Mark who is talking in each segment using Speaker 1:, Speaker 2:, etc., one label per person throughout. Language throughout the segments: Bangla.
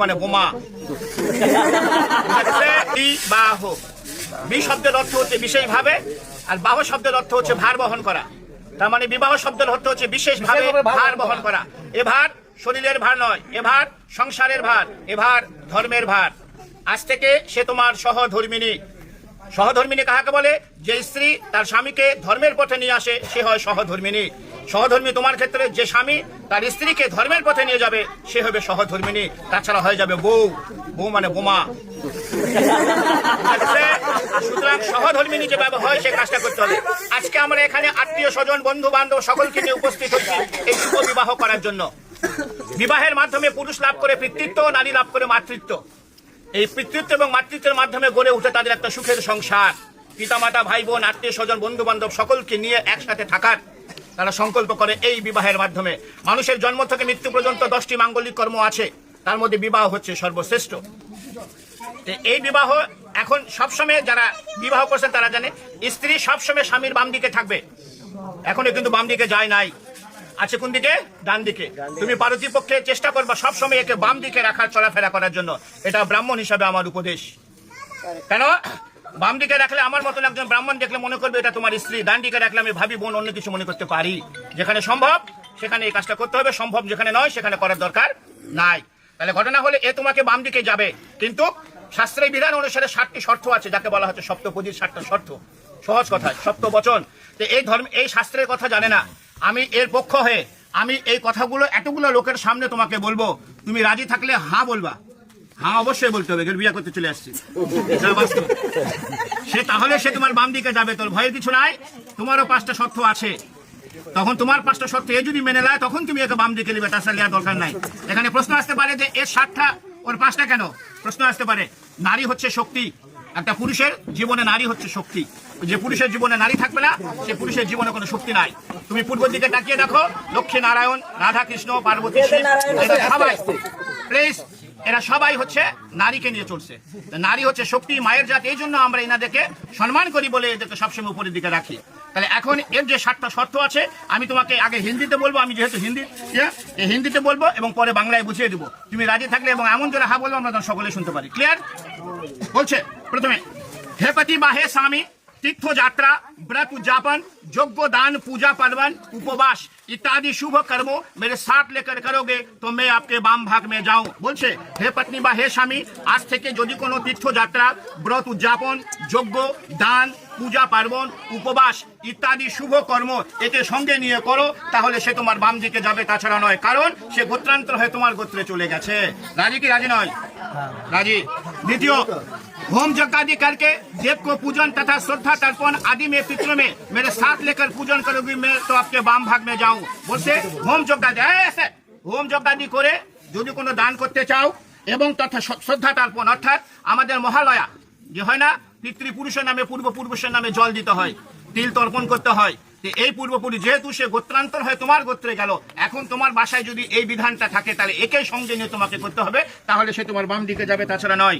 Speaker 1: মানে বোমা। বিবাহ বি শব্দের অর্থ হচ্ছে বিশেষভাবে আর বাহ শব্দের অর্থ হচ্ছে ভার বহন করা। তার মানে বিবাহ শব্দের অর্থ হচ্ছে বিশেষভাবে ভার বহন করা। এ ভার শরীরের ভার নয় এ ভার সংসারের ভার এ ভার ধর্মের ভার। আজ থেকে সে তোমার সহধর্মিনী। সহধর্মিনী কাহাকে বলে? যে স্ত্রী তার স্বামীকে ধর্মের পথে নিয়ে আসে সে হয় সহধর্মিনী। সহধর্মী তোমার ক্ষেত্রে যে স্বামী, তার স্ত্রীকে ধর্মের পথে নিয়ে যাবে, সে হবে সহধর্মিনী তাছাড়া হয়ে যাবে বউ। বউ মানে বোমা। সুতরাং সহধর্মিনী যেভাবে হয়, সে কাজটা করতে হবে। আজকে আমরা এখানে আত্মীয় স্বজন বন্ধু বান্ধব সকলকে নিয়ে উপস্থিত হচ্ছি এই শুভ বিবাহ করার জন্য। বিবাহের মাধ্যমে পুরুষ লাভ করে পিতৃত্ব, নারী লাভ করে মাতৃত্ব। এই পিতৃত্ব এবং মাতৃত্বের মাধ্যমে গড়ে উঠে তাদের একটা সুখের সংসার। পিতামাতা ভাই বোন আত্মীয় স্বজন বন্ধু বান্ধব সকলকে নিয়ে একসাথে থাকার তারা সংকল্প করে এই বিবাহের মাধ্যমে। মানুষের জন্ম থেকে মৃত্যু পর্যন্ত দশটি মাঙ্গলিক কর্ম আছে। তার মধ্যে বিবাহ হচ্ছে সর্বশ্রেষ্ঠ। এই বিবাহ এখন সবসময় যারা বিবাহ করছেন তারা জানে, স্ত্রী সবসময় স্বামীর বাম দিকে থাকবে। এখনও কিন্তু বাম দিকে যায় নাই। আছে কোন দিকে? ডান দিকে। তুমি পার্বতী পক্ষে চেষ্টা করবা সবসময় একে বাম দিকে রাখার, চলাফেরা করার জন্য। এটা ব্রাহ্মণ হিসাবে আমার উপদেশ। কেন? বাম দিকে রাখলে আমার মতন একজন ব্রাহ্মণ দেখলে মনে করবে এটা তোমার স্ত্রী। ডান দিকে রাখলে আমি ভাবি, বোন, অন্য কিছু মনে করতে পারি। যেখানে সম্ভব, সেখানে এই কাজটা করতে হবে। সম্ভব যেখানে নয়, সেখানে করার দরকার নাই। তাহলে ঘটনা হলে, এ তোমাকে বাম দিকে যাবে। কিন্তু শাস্ত্রের বিধান অনুসারে ষাটটি শর্ত আছে, যাকে বলা হচ্ছে সপ্তপদীর ষাটটা শর্ত। সহজ কথা, সপ্ত বচন। তো এই ধর্ম, এই শাস্ত্রের কথা জানে না। আমি এর পক্ষ হয়ে, আমি এই কথাগুলো, এতগুলো লোকের সামনে তোমাকে বলব। তুমি রাজি থাকলে হা বলবা। হ্যাঁ অবশ্যই বলতে হবে বিয়ে করতে চলে আসছি। সে তাহলে সে তোমার বাম দিকে যাবে তোর ভয়ের কিছু নাই তোমারও পাঁচটা শর্ত আছে। তখন তোমার পাঁচটা শর্ত এ যদি মেনে নেয় তখন তুমি একে বাম দিকে নেবে তাছাড়া নেওয়ার দরকার নাই। এখানে প্রশ্ন আসতে পারে যে এর সাতটা ওর পাঁচটা কেন? প্রশ্ন আসতে পারে নারী হচ্ছে শক্তি একটা পুরুষের জীবনে নারী হচ্ছে শক্তি। যে পুরুষের জীবনে নারী থাকবে না সে পুরুষের জীবনে কোনো শক্তি নাই। তুমি পূর্ব দিকে তাকিয়ে দেখো লক্ষ্মী নারায়ণ রাধা কৃষ্ণ পার্বতী সবাই। প্লিজ এরা সবাই হচ্ছে নারীকে নিয়ে চলছে। নারী হচ্ছে শক্তি মায়ের জাত এই জন্য আমরা এনাদেরকে সম্মান করি বলে এদেরকে সবসময় উপরের দিকে রাখি। তাহলে এখন এর যে সাতটা শর্ত আছে আমি তোমাকে আগে হিন্দিতে বলব আমি যেহেতু হিন্দি ইয়ে, হিন্দিতে বলব এবং পরে বাংলায় বুঝিয়ে দেবো। তুমি রাজি থাকলে এবং এমন জোরে হা বলব আমরা সকলে শুনতে পারি। ক্লিয়ার বলছে প্রথমে হে পতি বা হে স্বামী तीर्थ यात्रा व्रत उद्यापन यज्ञ दान पूजा पार्वन उपवास इत्यादि शुभ कर्मों मेरे साथ लेकर करोगे तो मैं आपके बाम भाग में जाऊं বলছে হে পত্নী বা হে স্বামী আজ থেকে যদি কোনো তীর্থযাত্রা ব্রত উদযাপন যজ্ঞ দান পূজা পার্বণ উপবাস ইত্যাদি শুভ কর্ম একে সঙ্গে নিয়ে করো তাহলে সে তোমার বাম দিকে যাবে তাছাড়া নয় কারণ সে গোত্রান্তর হয়ে তোমার গোত্রে চলে গেছে রাজি কি রাজি নয় राजी द्वितीय होम यज्ञ आदि करके देव को पूजन तथा श्रद्धा तर्पण आदि में पितरों में मेरे साथ लेकर पूजन करोगी मैं तो आपके बाम भाग में जाऊं বলছে হোম যজ্ঞ আদি এই, এসে, হোম যজ্ঞ আদি করে যদি কোনো দান করতে চাও এবং তথা শ- শ্রদ্ধা তর্পণ অর্থাৎ আমাদের মহালয়া যে হয় না পিতৃপুরুষের নামে পূর্বপুরুষের নামে জল দিতে হয় তিল তর্পণ করতে হয় তো এই পূর্বপুরুষ যেহেতু সে গোত্রান্তর হয়ে তোমার গোত্রে গেল এখন তোমার বাসায় যদি এই বিধানটা থাকে তাহলে একে সঙ্গে নিয়ে তোমাকে করতে হবে তাহলে সে তোমার বাম দিকে যাবে তাছাড়া নয়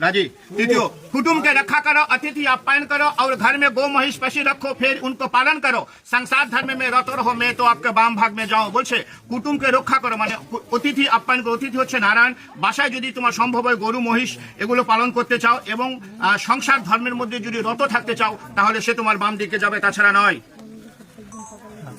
Speaker 1: राजी तृतीय कुटुंब के रखा करो अतिथि आप्यायन करो और घर में गो महिष पशु रखो फिर उनको पालन करो संसार धर्म में रत रहो मैं तो आपके बाम भाग में जाऊं বলছে কুটুমকে রক্ষা করো মানে কু- অতিথি আপ্যায়ন করো অতিথি হচ্ছে নারায়ণ বাসায় যদি তোমার সম্ভব হয় গরু মহিষ এগুলো পালন করতে চাও এবং আহ, সংসার ধর্মের মধ্যে যদি রত থাকতে চাও তাহলে সে তোমার বাম দিকে যাবে তাছাড়া নয়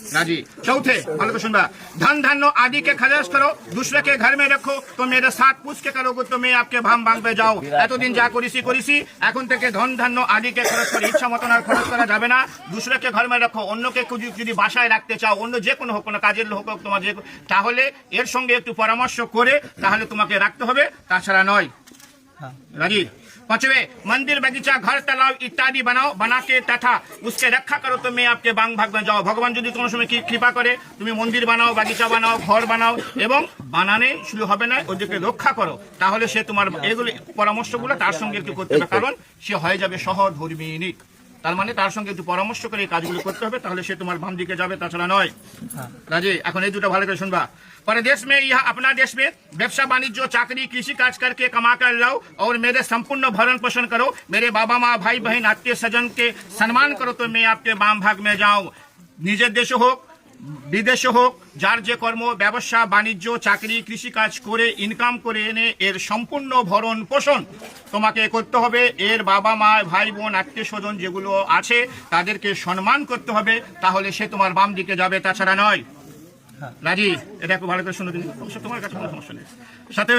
Speaker 1: राजी चौथे फल को सुनबा धन धन्नो आदि के खर्च करो दूसरे के घर में रखो तो मेरे साथ पूछ के करोगे तो मैं आपके भाम भाग में যাও এতদিন যা করিসি করিসি এখন থেকে ধন ধান্য আদিকে খরচ করে ইচ্ছা মতন আর খরচ করা যাবে না দুসরাকে ঘর में রাখো অন্যকে যদি- যদি বাসায় রাখতে চাও অন্য যে কোনো হোক কোনো কাজের লোক হোক তোমার যে তাহলে এর সঙ্গে একটু পরামর্শ করে তাহলে তোমাকে রাখতে হবে তাছাড়া নয় राजी पांचवे मंदिर बगीचा घर तालाब इत्यादि बनाओ बना के तथा उसके रक्षा करो तो मैं आपके बांग भाग में जाओ ভগবান যদি কোনো সময় কি কৃপা করে তুমি মন্দির বানাও বাগিচা বানাও ঘর বানাও এবং বানানে শুরু হবে না ওদেরকে রক্ষা করো তাহলে সে তোমার এগুলো পরামর্শগুলো তার সঙ্গে একটু করতে হবে কারণ সে হয়ে যাবে সহধর্মিনী তার মানে তার সঙ্গে একটু পরামর্শ করে এই কাজগুলো করতে হবে তাহলে সে তোমার বাম দিকে যাবে তাছাড়া নয় রাজি এখন এই দুটো ভালো করে শুনবা परदेश में यह अपना देश में व्यवसाय वाणिज्य चाकरी कृषि काज करके कमा कर लाओ और मेरे संपूर्ण भरण पोषण करो मेरे बाबा माँ भाई बहन आत्मीय सज्जन के सम्मान करो तो मैं आपके बाम भाग में जाऊं নিজের দেশে হোক বিদেশে হোক যার যে কর্ম ব্যবসা বাণিজ্য চাকরি কৃষিকাজ করে ইনকাম করে এনে এর সম্পূর্ণ ভরণ পোষণ তোমাকে করতে হবে এর বাবা মা ভাই বোন আত্মীয় স্বজন যেগুলো আছে তাদেরকে সম্মান করতে হবে তাহলে সে তোমার বাম দিকে যাবে তাছাড়া নয় राजी এটা একটু ভালো করে শুনে দিন তোমার কাছে কোনো সমস্যা নেই। সাথে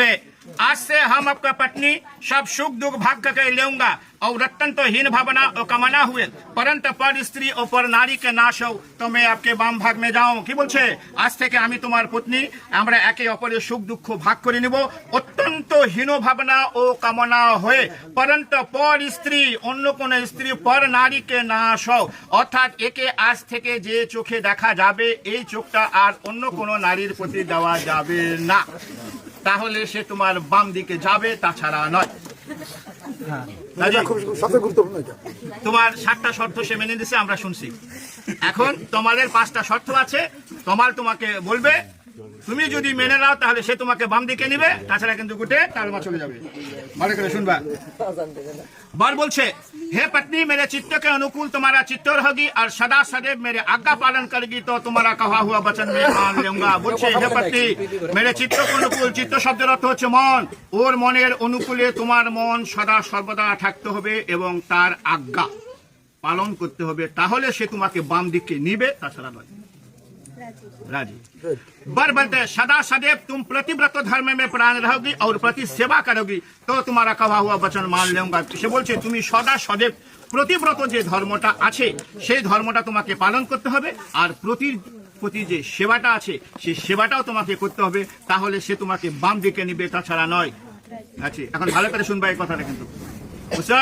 Speaker 1: आज से हम आपका पत्नी सब सुख दुख भाग करके लेऊंगा और रत्न तो हीन भावना और कमाना हुए परंतु पर स्त्री और पर नारी के नाश हो तो मैं आपके বাম ভাগ মে যাও কি বলছে আজ থেকে আমি তোমার পত্নী আমরা একে অপরের সুখ দুঃখ ভাগ করে নিব অত্যন্ত হীন ভাবনা ও কামনা হয়ে পরন্ত পর স্ত্রী অন্য কোন স্ত্রী পর নারীকে নাশ হও অর্থাৎ একে আজ থেকে যে চোখে দেখা যাবে এই চোখটা আর অন্য কোন নারীর প্রতি দেওয়া যাবে না তাহলে সে তোমার বাম দিকে যাবে তাছাড়া নয়।
Speaker 2: এটা
Speaker 1: তোমার সাতটা শর্ত সে মেনে দিছে আমরা শুনছি। এখন তোমাদের পাঁচটা শর্ত আছে তোমার তোমাকে বলবে তুমি যদি মেনে নাও, তাহলে সে তোমাকে বাম দিকে নিবে, তাছাড়া কিন্তু গুটে তার মা চলে যাবে। ভালো করে শুনবা। বার বলছে, হে পত্নি, মেরে চিত্তকে অনুকূল তোমার চিত্তর হগি, আর সদা সদেব মেরে আজ্ঞা পালন করগি, তো তোমার কহা হুয়া বচন মে মান লেউঙ্গা বলছে, হে পত্নি, মেরে চিত্ত অনুকূল, চিত্ত শব্দের অর্থ হচ্ছে মন। ওর মনের অনুকূলে তোমার মন সদা সর্বদা থাকতে হবে এবং তার আজ্ঞা পালন করতে হবে। তাহলে সে তোমাকে বাম দিকে নিবে, তাছাড়া নয়। राजी। बर बनते सदा सदैव तुम प्रतिव्रत धर्म में प्राण रहोगी और प्रति सेवा करोगी तो तुम्हारा कहा हुआ वचन मान लेगा। से বলছে তুমি सदा सदैव প্রতিব্রত যে ধর্মটা আছে সেই ধর্মটা তোমাকে পালন করতে হবে আর প্রতি প্রতি যে সেবাটা আছে সেই সেবাটাও তোমাকে করতে হবে তাহলে সে তোমাকে বাম দিকে নিবে তাছাড়া নয়। আছে এখন ভালো করে শুনবা এই কথাটা কিন্তু। उषा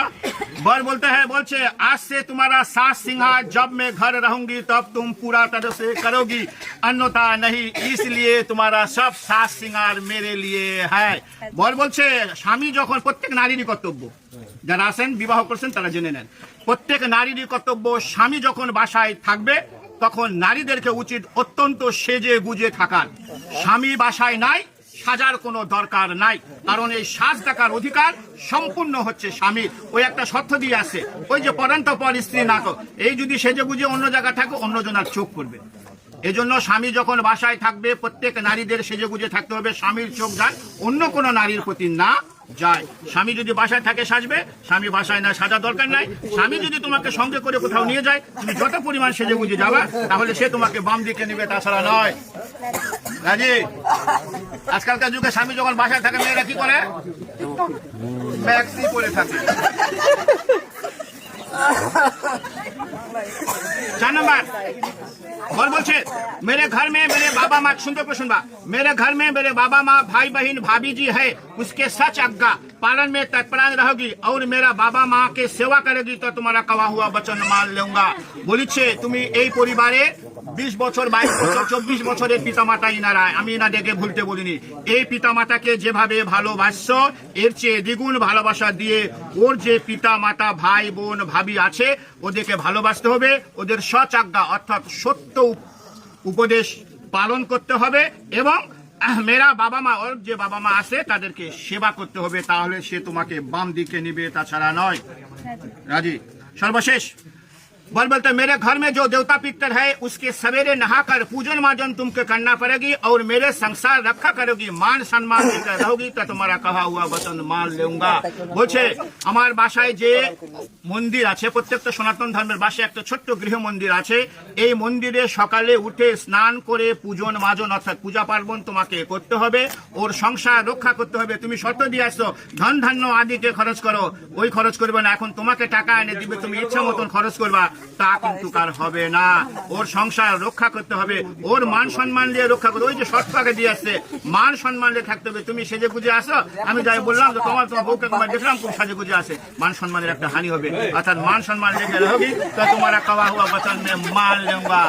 Speaker 1: बर बोलते हैं बोलचे आज से तुम्हारा सास सिंहा जब मैं घर रहूंगी, तब तुम पूरा तरह से करोगी। अन्यथा नहीं, इसलिए तुम्हारा सब सास सिंगार मेरे लिए है। বর বলছে স্বামী যখন প্রত্যেক নারীরই কর্তব্য যারা আসেন বিবাহ করছেন তারা জেনে নেন প্রত্যেক নারীরই কর্তব্য স্বামী যখন বাসায় থাকবে তখন নারীদেরকে উচিত অত্যন্ত সেজে গুজে থাকার স্বামী বাসায় নাই সাজার কোনো দরকার নাই কারণ এই সাজ দেখার অধিকার সম্পূর্ণ হচ্ছে স্বামীর ওই একটা শর্ত দিয়ে আছে, ওই যে পরান্ত পর স্ত্রী না কর। এই যদি সেজে গুজে অন্য জায়গায় থাকে, অন্য জনার চোখ পড়বে এজন্য স্বামী যখন বাসায় থাকবে, প্রত্যেক নারীদের সেজে গুজে থাকতে হবে, স্বামীর চোখ যান অন্য কোনো নারীর প্রতি না যায়। স্বামী যদি বাসায় থাকে, সাজবে। স্বামী বাসায় না সাজার দরকার নাই। স্বামী যদি তোমাকে সঙ্গে করে কোথাও নিয়ে যায়, তুমি যত পরিমাণ সেজে বুঝে যাবা, তাহলে সে তোমাকে বাম দিকে নেবে, তাছাড়া নয়। রাজি? আজকালকার যুগে স্বামী যখন বাসায় থাকে, মেয়েরা কি করে? পরে থাকে। चार नंबर। बोल बोल छे मेरे घर में मेरे बाबा माँ, सुनते को सुनवा मेरे घर में मेरे बाबा माँ, भाई बहन, भाभी जी है, उसके सच अज्ञा पालन में तत्परान रहोगी, और मेरा बाबा माँ के सेवा करेगी तो तुम्हारा कवा हुआ वचन मान लूँगा। बोली छे तुम्हें यही परिवार বিশ বছর বাইশ বছর, চব্বিশ বছরের পিতামাতা ইনারা, আমি ইনাদেরকে ভুলতে বলিনি। এই পিতামাতাকে যেভাবে ভালোবাসছ, এর চেয়ে দ্বিগুণ ভালোবাসা দিয়ে ওর যে পিতা মাতা ভাই, বোন, ভাবি আছে, ওদেরকে ভালোবাসতে হবে, ওদের সচাজ্ঞা অর্থাৎ সত্য উপদেশ পালন করতে হবে এবং মেয়েরা, বাবা মা, ওর যে বাবা মা আছে, তাদেরকে সেবা করতে হবে, তাহলে সে তোমাকে বাম দিকে নিবে, তাছাড়া নয়। রাজি? সর্বশেষ बल बोलते मेरे घर में जो देवता पितर है उसके सवेरे नहाकर पूजन मार्जन तुमको करना पड़ेगी और मेरे संसार रखा करोगी मान सम्मान देकर रहोगी तो तुम्हारा कहा हुआ वचन मान लूंगा বলছে আমার বাসায় যে মন্দির আছে প্রত্যেকটা সনাতন ধর্মের বাসায় একটা ছোট্ট গৃহ মন্দির আছে এই মন্দিরে সকালে উঠে স্নান করে পূজন মাজন অর্থাৎ পূজা পার্বণ তোমাকে করতে হবে ওর সংসার রক্ষা করতে হবে তুমি শর্ত দিয়ে আসছো ধন ধান্য আদিকে খরচ করো ওই খরচ করবে না এখন তোমাকে টাকা এনে দিবে তুমি ইচ্ছা মতন খরচ করবা তা কিন্তু কার হবে না। ওর সংসার রক্ষা করতে হবে। ওর মান সম্মান দিয়ে রক্ষা করতে ওই যে সৎপাকে দিয়ে আসছে, মান সম্মান দিয়ে থাকতে হবে। তুমি সেজে গুজে আসো। আমি যাই বললাম যে তোমার তোমার বউকে তোমার দেখলাম, খুব সাজে গুজে আসে। মান সম্মানের একটা হানি হবে। অর্থাৎ মান সম্মান রেখে হবে তো তোমার কাবা হওয়া বচন মাল লেঙ্গা